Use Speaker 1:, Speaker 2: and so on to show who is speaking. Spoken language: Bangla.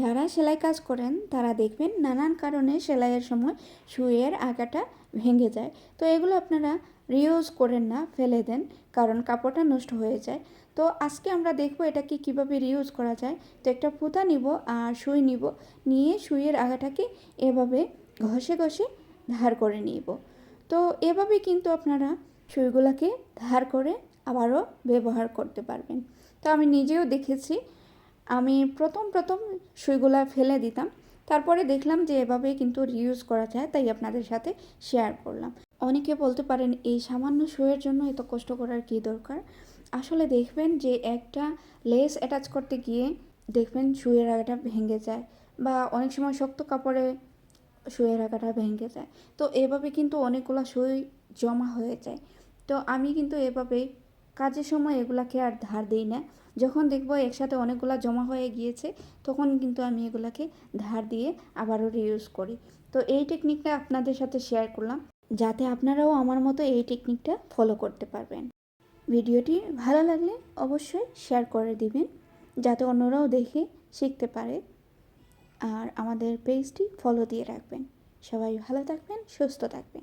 Speaker 1: যারা সেলাই কাজ করেন, তারা দেখবেন নানান কারণে সেলাইয়ের সময় সুইয়ের আগাটা ভেঙে যায়। তো এগুলো আপনারা রিউজ করেন না, ফেলে দেন, কারণ কাপড়টা নষ্ট হয়ে যায়। তো আজকে আমরা দেখব এটাকে কীভাবে রিউজ করা যায়। তো একটা ফুতা নিব আর সুই নিব, নিয়ে সুইয়ের আগাটাকে এভাবে ঘষে ঘষে ধার করে নিব। তো এভাবে কিন্তু আপনারা সুইগুলোকে ধার করে আবারও ব্যবহার করতে পারবেন। তো আমি নিজেও দেখেছি আমি প্রথম প্রথম সুইগুলা ফেলে দিতাম। তারপরে দেখলাম যে এভাবে কিন্তু রিউজ করা যায়, তাই আপনাদের সাথে শেয়ার করলাম। অনেকে বলতে পারেন এই সামান্য সুইয়ের জন্য এত কষ্ট করার কী দরকার? আসলে দেখবেন যে একটা লেস অ্যাটাচ করতে গিয়ে দেখবেন সুইয়ের আগাটা ভেঙে যায় বা অনেক সময় শক্ত কাপড়ে সুইয়ের আগাটা ভেঙে যায়। তো এভাবে কিন্তু অনেকগুলো সুই জমা হয়ে যায়। তো আমি কিন্তু এভাবে কাজের সময় এগুলাকে আর ধার দিই না। যখন দেখব একসাথে অনেকগুলো জমা হয়ে গিয়েছে, তখন কিন্তু আমি এগুলাকে ধার দিয়ে আবারও রিউজ করি। তো এই টেকনিকটা আপনাদের সাথে শেয়ার করলাম, যাতে আপনারাও আমার মতো এই টেকনিকটা ফলো করতে পারবেন। ভিডিওটি ভালো লাগলে অবশ্যই শেয়ার করে দিবেন, যাতে অন্যরাও দেখে শিখতে পারে। আর আমাদের পেজটি ফলো দিয়ে রাখবেন। সবাই ভালো থাকবেন, সুস্থ থাকবেন।